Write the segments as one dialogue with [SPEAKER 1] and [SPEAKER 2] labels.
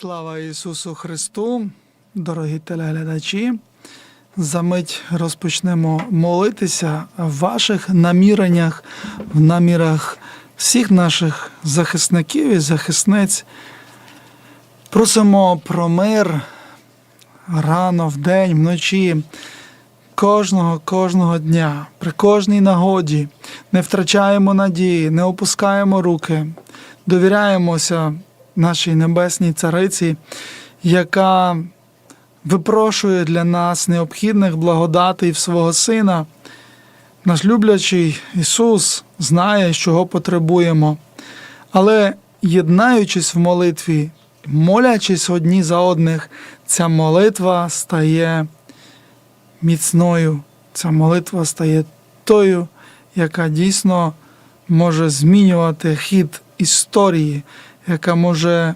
[SPEAKER 1] Слава Ісусу Христу, дорогі телеглядачі. За мить розпочнемо молитися в ваших наміреннях, в намірах всіх наших захисників і захисниць. Просимо про мир рано, вдень, вночі, кожного, кожного дня, при кожній нагоді. Не втрачаємо надії, не опускаємо руки, довіряємося нашій небесній цариці, яка випрошує для нас необхідних благодатей в свого Сина. Наш люблячий Ісус знає, чого потребуємо, але єднаючись в молитві, молячись одні за одних, ця молитва стає міцною. Ця молитва стає тою, яка дійсно може змінювати хід історії, яка може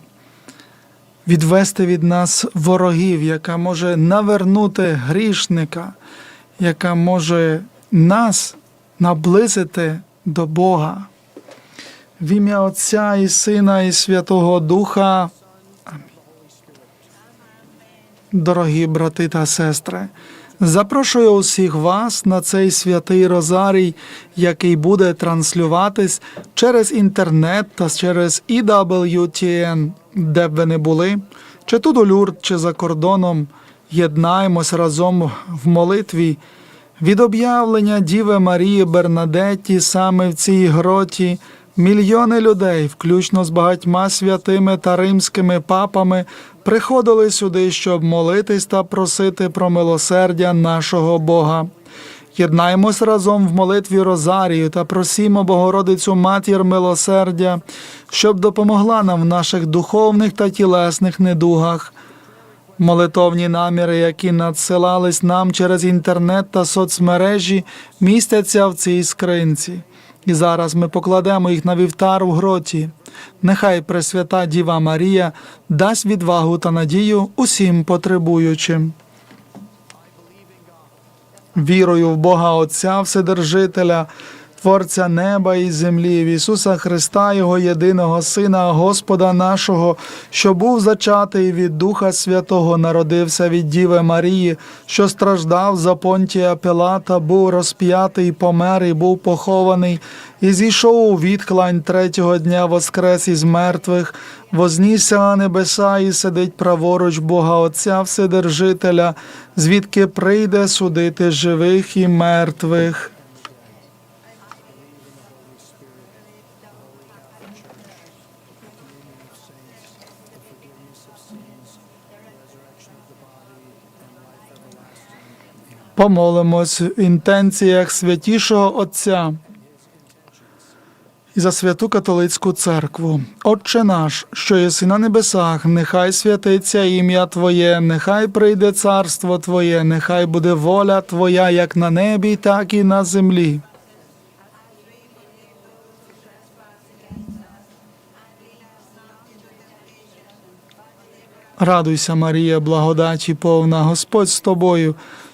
[SPEAKER 1] відвести від нас ворогів, яка може навернути грішника, яка може нас наблизити до Бога. В ім'я Отця і Сина, і Святого Духа. Амінь. Дорогі брати та сестри, запрошую усіх вас на цей святий Розарій, який буде транслюватись через інтернет та через EWTN, де б ви не були, чи тут у Люрд, чи за кордоном. Єднаємось разом в молитві від об'явлення Діви Марії Бернадетті саме в цій гроті. Мільйони людей, включно з багатьма святими та римськими папами, приходили сюди, щоб молитись та просити про милосердя нашого Бога. Єднаємось разом в молитві Розарію та просімо Богородицю Матір милосердя, щоб допомогла нам в наших духовних та тілесних недугах. Молитовні наміри, які надсилались нам через інтернет та соцмережі, містяться в цій скринці. І зараз ми покладемо їх на вівтар у гроті. Нехай Пресвята Діва Марія дасть відвагу та надію усім потребуючим. Вірою в Бога Отця Вседержителя, Творця неба і землі, в Ісуса Христа, Його єдиного Сина, Господа нашого, що був зачатий від Духа Святого, народився від Діви Марії, що страждав за понтія Пилата, був розп'ятий, помер і був похований, і зійшов у відхлань третього дня воскрес із мертвих, вознісся на небеса і сидить праворуч Бога Отця Вседержителя, звідки прийде судити живих і мертвих. Помолимось в інтенціях святішого Отця і за святу католицьку церкву. Отче наш, що єси на небесах, нехай святиться ім'я Твоє, нехай прийде царство Твоє, нехай буде воля Твоя як на небі, так і на землі. Радуйся, Марія, благодаті повна, Господь з тобою,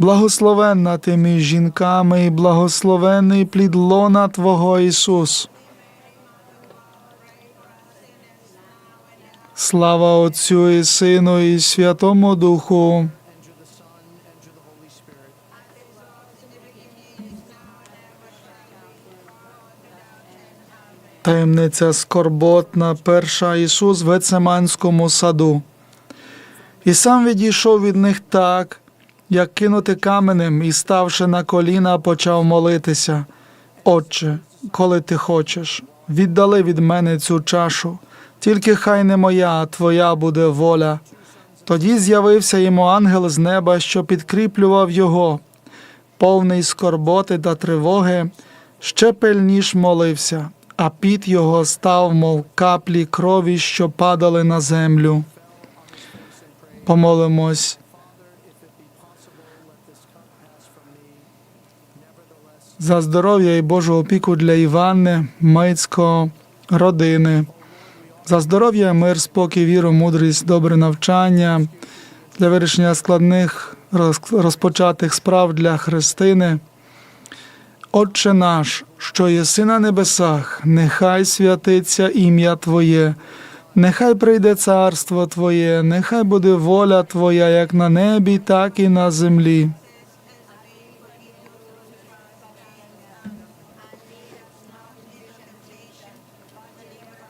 [SPEAKER 1] благословенна ти між жінками, і благословений плід лона Твого Ісус. Слава Отцю і Сину, і Святому Духу. Таємниця скорботна, перша Ісус в Гецеманському саду. І сам відійшов від них так, як кинути каменем, і, ставши на коліна, почав молитися. Отче, коли ти хочеш, віддали від мене цю чашу, тільки хай не моя, а твоя буде воля. Тоді з'явився йому ангел з неба, що підкріплював його, повний скорботи та тривоги, ще пильніш молився, а піт його став, мов каплі крові, що падали на землю. Помолимось. За здоров'я і Божу опіку для Іванни, Мицько, родини. За здоров'я, мир, спокій, віру, мудрість, добре навчання для вирішення складних розпочатих справ для Христини. Отче наш, що єси на небесах, нехай святиться ім'я Твоє, нехай прийде царство Твоє, нехай буде воля Твоя як на небі, так і на землі.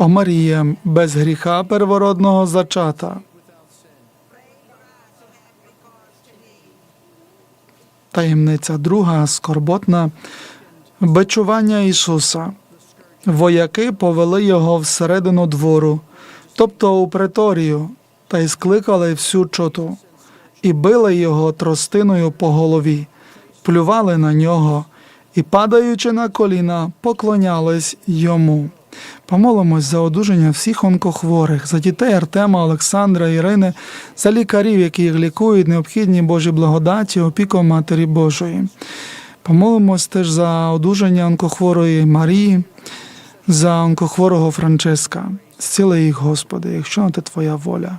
[SPEAKER 1] О Марія, без гріха первородного зачата. Таємниця друга скорботна бичування Ісуса. Вояки повели його всередину двору, тобто у преторію, та й скликали всю чоту, і били його тростиною по голові, плювали на нього і, падаючи на коліна, поклонялись йому. Помолимось за одужання всіх онкохворих, за дітей Артема, Олександра, Ірини, за лікарів, які їх лікують, необхідні Божі благодаті, опіку Матері Божої. Помолимось теж за одужання онкохворої Марії, за онкохворого Франческа. Зціли їх, Господи, якщо на те Твоя воля.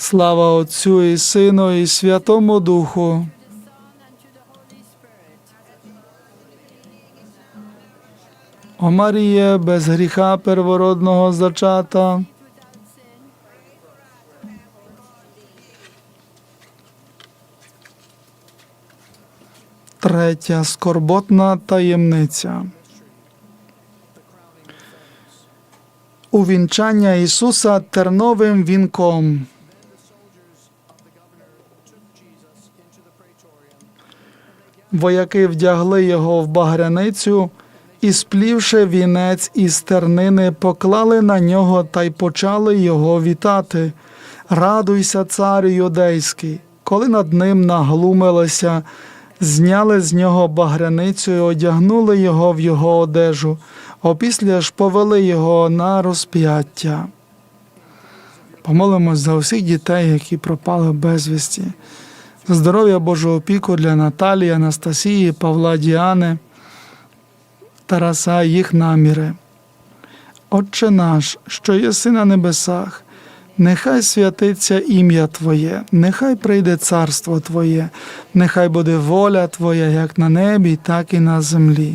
[SPEAKER 1] Слава Отцю і Сину, і Святому Духу. О Маріє, без гріха первородного зачата. Третя скорботна таємниця. Увінчання Ісуса терновим вінком. Вояки вдягли його в багряницю і, сплівши вінець із тернини, поклали на нього та й почали його вітати. Радуйся, царю юдейський, коли над ним наглумилися, зняли з нього багряницю і одягнули його в його одежу, опісля ж повели його на розп'яття. Помолимось за усіх дітей, які пропали безвісті. Здоров'я Божого опіку для Наталії, Анастасії, Павла Діани, Тараса, їх наміри. Отче наш, що єси на небесах, нехай святиться ім'я Твоє, нехай прийде царство Твоє, нехай буде воля Твоя як на небі, так і на землі.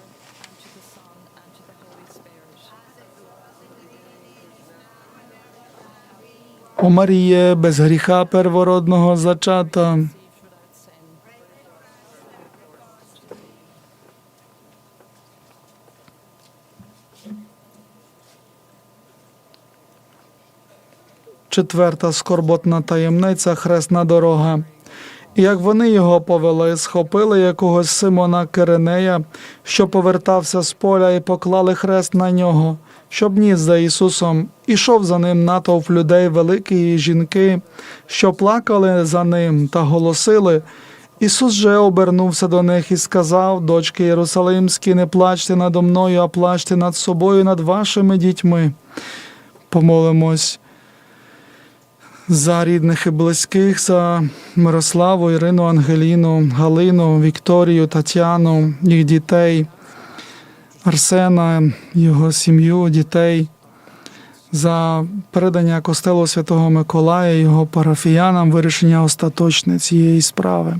[SPEAKER 1] О Маріє, без гріха первородного зачата. Четверта скорботна таємниця хресна дорога. І як вони його повели, схопили якогось Симона Киринея, що повертався з поля, і поклали хрест на нього, щоб ніс за Ісусом. Ішов за ним натовп людей, великі і жінки, що плакали за ним та голосили. Ісус же обернувся до них і сказав: Дочки Єрусалимські, не плачте надо мною, а плачте над собою, над вашими дітьми. Помолимось за рідних і близьких, за Мирославу, Ірину, Ангеліну, Галину, Вікторію, Тетяну, їх дітей, Арсена, його сім'ю, дітей, за передання костелу Святого Миколая, його парафіянам, вирішення остаточне цієї справи.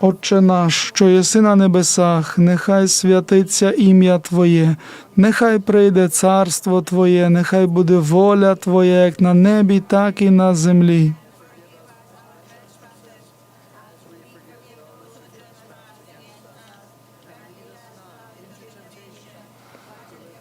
[SPEAKER 1] Отче наш, що єси на небесах, нехай святиться ім'я Твоє, нехай прийде царство Твоє, нехай буде воля Твоя, як на небі, так і на землі.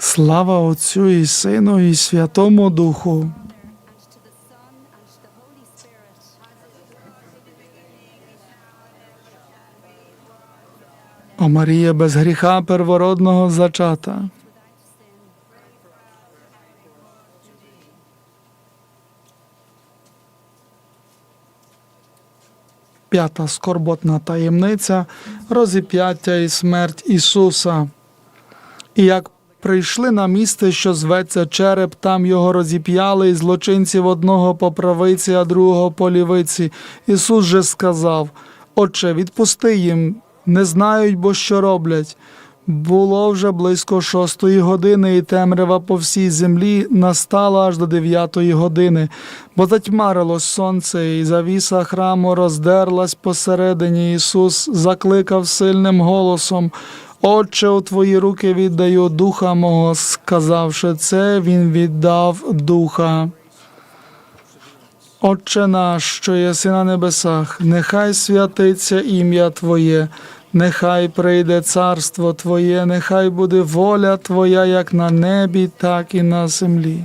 [SPEAKER 1] Слава Отцю і Сину, і Святому Духу. О Марія без гріха первородного зачата. П'ята скорботна таємниця розіп'яття і смерть Ісуса. І як прийшли на місце, що зветься череп, там його розіп'яли, і злочинців одного по правиці, а другого по лівиці. Ісус же сказав: Отче, відпусти їм, не знають, бо що роблять. Було вже близько шостої години, і темрява по всій землі настала аж до дев'ятої години, бо затьмарилось сонце, і завіса храму роздерлась посередині. Ісус закликав сильним голосом. Отче, у твої руки віддаю духа мого, сказавши це, він віддав духа. Отче наш, що єси на небесах, нехай святиться ім'я Твоє, нехай прийде царство Твоє, нехай буде воля Твоя як на небі, так і на землі.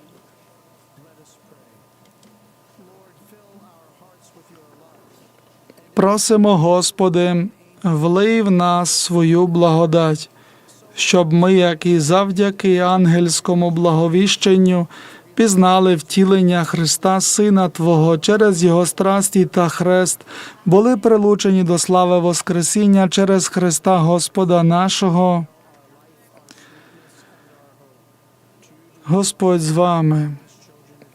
[SPEAKER 1] Просимо, Господи, влий в нас свою благодать, щоб ми, як і завдяки ангельському благовіщенню, пізнали втілення Христа, Сина Твого, через Його страсті та хрест, були прилучені до слави Воскресіння через Христа Господа нашого. Господь з вами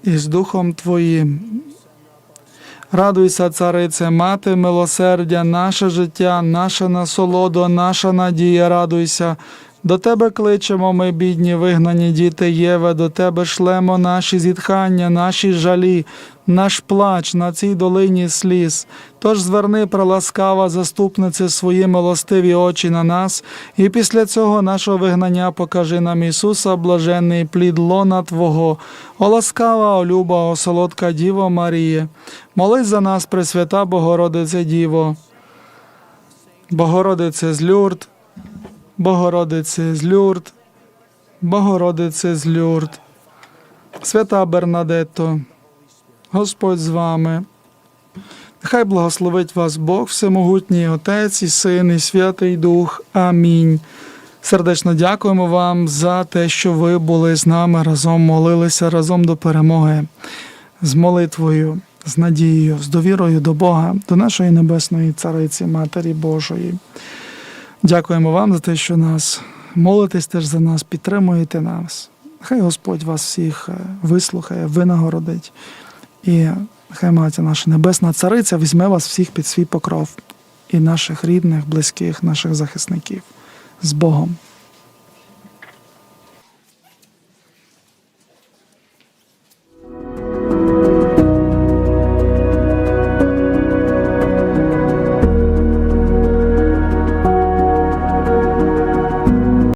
[SPEAKER 1] і з Духом Твоїм. Радуйся, царице, мати милосердя, наше життя, наша насолода, наша надія, радуйся, До тебе кличемо ми, бідні, вигнані діти Єве, до тебе шлемо наші зітхання, наші жалі, наш плач на цій долині сліз. Тож зверни, проласкава заступнице, свої милостиві очі на нас, і після цього нашого вигнання покажи нам Ісуса, блаженний плід лона Твого, о ласкава, о люба, о солодка Діво Маріє, молись за нас, Пресвята Богородице Діво. Богородице з Люрд, Богородице з Люрд, Богородице з Люрд, Свята Бернадетто, Господь з вами. Нехай благословить вас Бог, Всемогутній Отець і Син, і Святий Дух. Амінь. Сердечно дякуємо вам за те, що ви були з нами разом, молилися разом до перемоги, з молитвою, з надією, з довірою до Бога, до нашої небесної цариці, Матері Божої. Дякуємо вам за те, що нас молитесь теж за нас, підтримуєте нас. Хай Господь вас всіх е, вислухає, винагородить. І хай Матя наша Небесна Цариця візьме вас всіх під свій покров і наших рідних, близьких, наших захисників з Богом.